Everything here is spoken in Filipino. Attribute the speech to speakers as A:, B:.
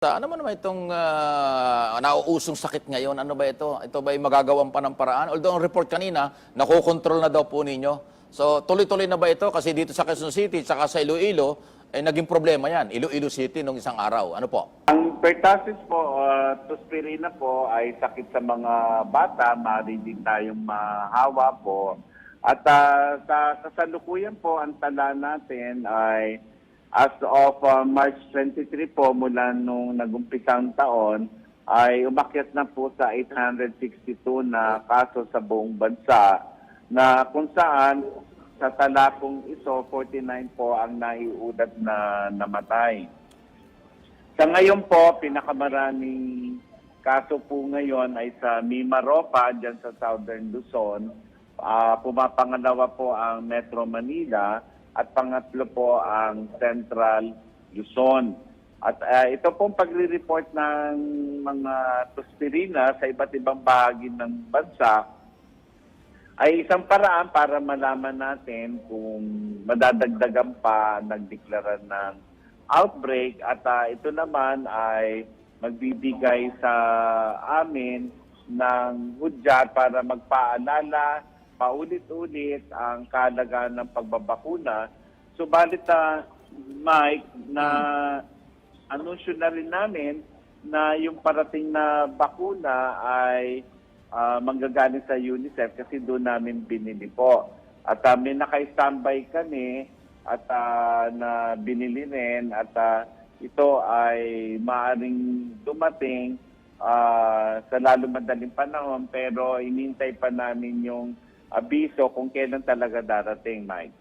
A: Ano man naman itong ah, nauusong sakit ngayon? Ano ba ito? Ito ba ay magagawan pa ng paraan? Although ang report kanina, nakokontrol na daw po ninyo. So tuloy-tuloy na ba ito? Kasi dito sa Quezon City, saka sa Iloilo, eh, naging problema yan. Iloilo City nung isang araw. Ano po?
B: Ang pertussis po, uh, tospirina po ay sakit sa mga bata, maaari din tayong mahawa po. At ah, sa kasalukuyan po, ang tala natin ay as of ah, March 23 po, mula nung nagumpisang taon, ay umakyat na po sa 862 na kaso sa buong bansa na kung saan sa tala pong ito, 49 po ang naiulat na namatay. Sa ngayon po, pinakamaraming kaso po ngayon ay sa Mimaropa, dyan sa Southern Luzon. Ah, pumapangalawa po ang Metro Manila at pangatlo po ang Central Luzon. At ah, ito pong pagre-report ng mga tospirina sa iba't ibang bahagi ng bansa ay isang paraan para malaman natin kung madadagdagan pa nagdeklara ng outbreak at ah, ito naman ay magbibigay sa amin ng hudyat para magpaalala paulit-ulit ang kalagaan ng pagbabakuna. Subalit, ah, Mike, na anunsyo na rin namin na yung parating na bakuna ay ah, manggagaling sa UNICEF kasi doon namin binili po. At uh, may naka-standby kami at ah, na binili rin at ah, ito ay maaring dumating ah, sa lalo madaling panahon pero inintay pa namin yung abiso kung kailan talaga darating, Mike.